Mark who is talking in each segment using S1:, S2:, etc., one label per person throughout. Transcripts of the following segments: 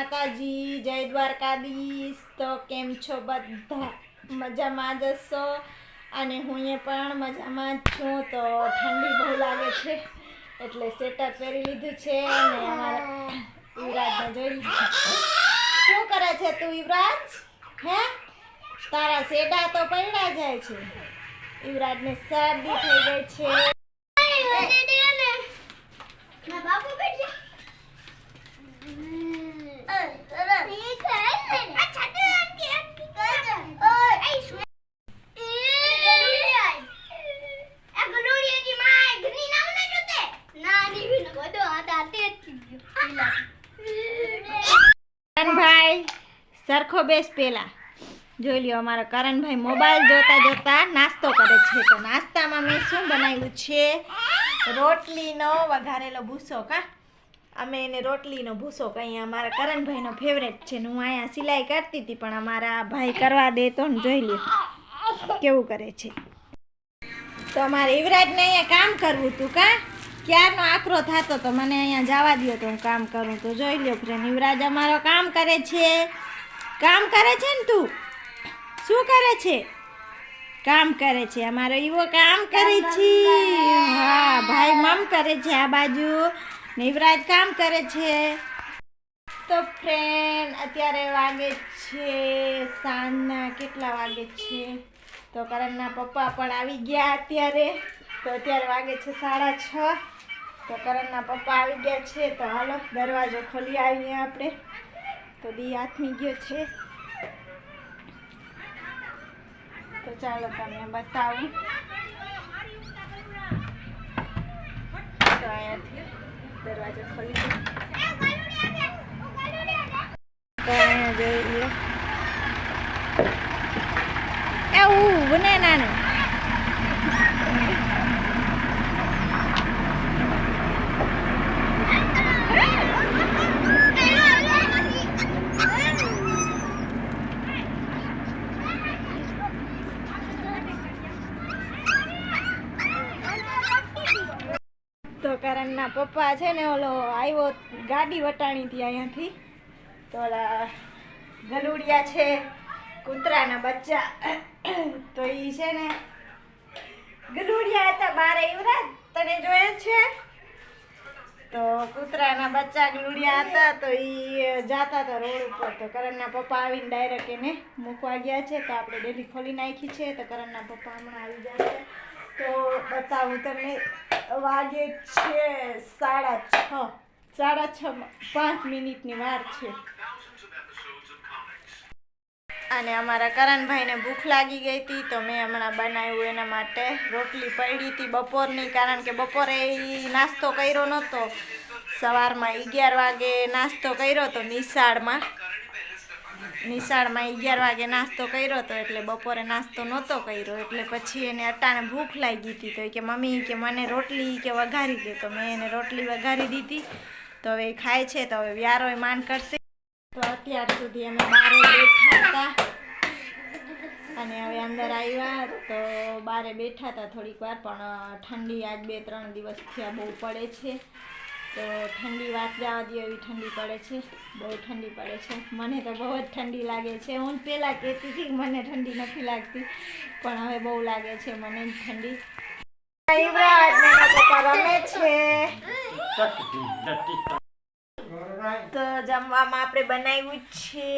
S1: માતાજી જય દ્વારકાધીશ તો કેમ છો બધા મજામાં જ હશો અને હું એ પણ મજામાં જ છું તો ઠંડી બહુ લાગે છે એટલે સ્વેટર પહેરી લીધું છે અને યુવરાજને જોઈ લીધું શું કરે છે તું યુવરાજ હે તારા સેડા તો પડ્યા જાય છે યુવરાજને શરદી થઈ ગઈ છે
S2: બાપુ બેઠા
S1: કરણભાઈ, સરખો બેસ પેલા. જોઈ લ્યો અમારો કરણભાઈ મોબાઈલ જોતા જોતા નાસ્તો કરે છે. તો નાસ્તામાં મેં શું બનાવ્યું છે? રોટલીનો વઘારેલો ભૂસો કા? અમે એને રોટલીનો ભૂસો કહીએ અમારા કરણભાઈનો ફેવરેટ છે હું અહીંયા સિલાઈ કરતી હતી, પણ અમારા ભાઈ કરવા દે તો ને જોઈ લ્યો કેવું કરે છે. તો અમારે યુવરાજને અહીંયા કામ કરવું હતું કા? ક્યારનો આકરો થતો તો મને અહીંયા જવા દો તો હું કામ કરું. તો જોઈ લ્યો ફ્રેન્ડ યુવરાજ અમારો કામ કરે છે. કામ કરે છે ને તું? શું કરે છે? કામ કરે છે. અમારો એવો કામ કરે છે. હા ભાઈ મમ કરે છે આ બાજુ. નિવરાજ કામ કરે છે. તો ફ્રેન્ડ અત્યારે વાગે છે સાંજના કેટલા વાગે છે? તો કરણના પપ્પા પણ આવી ગયા અત્યારે. તો અત્યારે વાગે છે સાડા છ. તો કરણના પપ્પા આવી ગયા છે. તો હાલો, દરવાજો ખોલી આવીએ આપણે. તો દી હાથમી ગયો છે. તો ચાલો તમને બતાવું. તો અહીંયાથી દરવાજો ખોલી તો અહીંયા જોઈ એવું, બને નાનું તો કરણના પપ્પા છે ને, ઓલો આવ્યો ગાડી વટાણી હતી અહીંયાથી. તો ઓલા ગલુડિયા છે, કૂતરાના બચ્ચા. તો એ છે ને, ગલુડિયા હતા બારે યુવરાજ તને જોયે છે? તો કૂતરાના બચ્ચા ગલુડિયા હતા, તો એ જાતા હતા રોડ ઉપર. તો કરણના પપ્પા આવીને ડાયરેક્ટ એને મૂકવા ગયા છે. તો આપણે ડેલી ખોલી નાખી છે, તો કરણના પપ્પા હમણાં આવી જશે તો બતાવું તમને, વાગે છે સાડા છ. સાડા છ પાંચ મિનિટની વાર છે. અને અમારા કરણભાઈને ભૂખ લાગી ગઈ હતી, તો મેં હમણાં બનાવ્યું એના માટે રોટલી પડી હતી બપોરની, કારણ કે બપોરે એ નાસ્તો કર્યો નહોતો સવારમાં અગિયાર વાગે નાસ્તો કર્યો તો નિશાળમાં નિશાળમાં અગિયાર વાગે નાસ્તો કર્યો હતો એટલે બપોરે નાસ્તો નહોતો કર્યો. એટલે પછી એને અટાણે ભૂખ લાગી હતી તો કે, મમ્મી, કે મને રોટલી કે વઘારી દે? તો મેં એને રોટલી વઘારી દીધી. તો હવે ખાય છે, તો હવે વ્યારોય માન કરશે. તો અત્યાર સુધી અમે બારે બેઠા હતા. અને હવે અંદર આવ્યા. તો બારે બેઠા હતા થોડીક વાર, પણ ઠંડી આજ બે ત્રણ દિવસથી આ બહુ પડે છે. તો ઠંડી વાત જવા દે એવી ઠંડી પડે છે. બહુ ઠંડી પડે છે. મને તો બહુ જ ઠંડી લાગે છે. હું પહેલાં કહેતી હતી મને ઠંડી નથી લાગતી પણ હવે બહુ લાગે છે મને ઠંડી. રમે છે. તો જમવામાં આપણે બનાવ્યું છે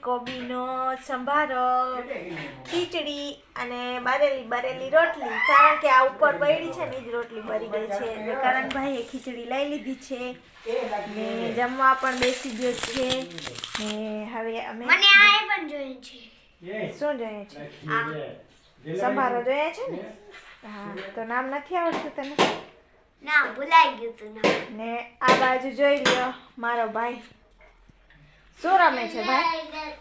S1: કોબીનો સંભારો ખીચડી અને બરેલી બરેલી રોટલી. કારણ કે આ ઉપર બળી છે ને એ જ રોટલી બળી ગઈ છે. એટલે કરણભાઈએ ખીચડી લઈ લીધી છે. ને જમવા પણ બેસી ગયો છે. ને હવે અમે
S2: મને આ પણ જોઈએ છે.
S1: શું જોઈએ છે? સંભારો જોઈએ છે ને? હા તો નામ નથી આવડતું તને?
S2: ના ભૂલાઈ ગયું તું ને.
S1: આ બાજુ જોઈ લ્યો મારો ભાઈ. શું રમે છે ભાઈ?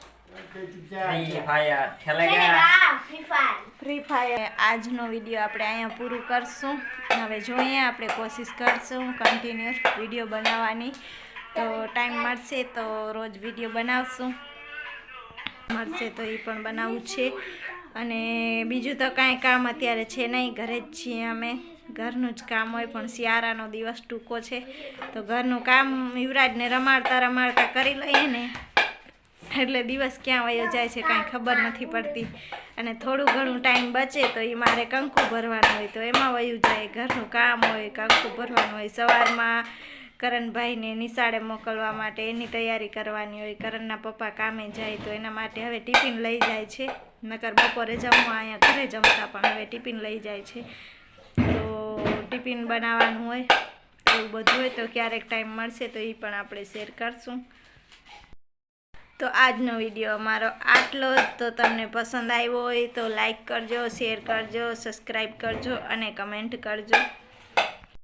S1: આજનો વીડિયો આપણે અહીંયા પૂરું કરશું. હવે જોઈએ આપણે કોશિશ કરશું કન્ટિન્યુ વીડિયો બનાવવાની. તો ટાઈમ મળશે તો રોજ વીડિયો બનાવશું. મળશે તો એ પણ બનાવવું છે. અને બીજું તો કાંઈ કામ અત્યારે છે નહીં ઘરે જ છીએ અમે. ઘરનું જ કામ હોય, પણ શિયાળાનો દિવસ ટૂંકો છે. તો ઘરનું કામ યુવરાજને રમાડતા રમાડતા કરી લઈએ ને, એટલે દિવસ ક્યાં વયો જાય છે કાંઈ ખબર નથી પડતી. અને થોડું ઘણું ટાઈમ બચે તો એ મારે કંકુ ભરવાનું હોય, તો એમાં વયું જાય. ઘરનું કામ હોય, કંકુ ભરવાનું હોય, સવારમાં કરણભાઈને નિશાળે મોકલવા માટે એની તૈયારી કરવાની હોય, કરણના પપ્પા કામે જાય તો એના માટે હવે ટિફિન લઈ જાય છે. નકર બપોરે જમવા, અહીંયા ઘરે જમતા પણ હવે ટિફિન લઈ જાય છે. તો ટિફિન બનાવવાનું હોય, એવું બધું હોય તો ક્યારેક ટાઈમ મળશે તો એ પણ આપણે શેર કરશું. તો આજનો વીડિયો અમારો આટલો તો તમને પસંદ આવ્યો હોય તો લાઈક કરજો શેર કરજો સબસ્ક્રાઈબ કરજો અને કમેન્ટ કરજો.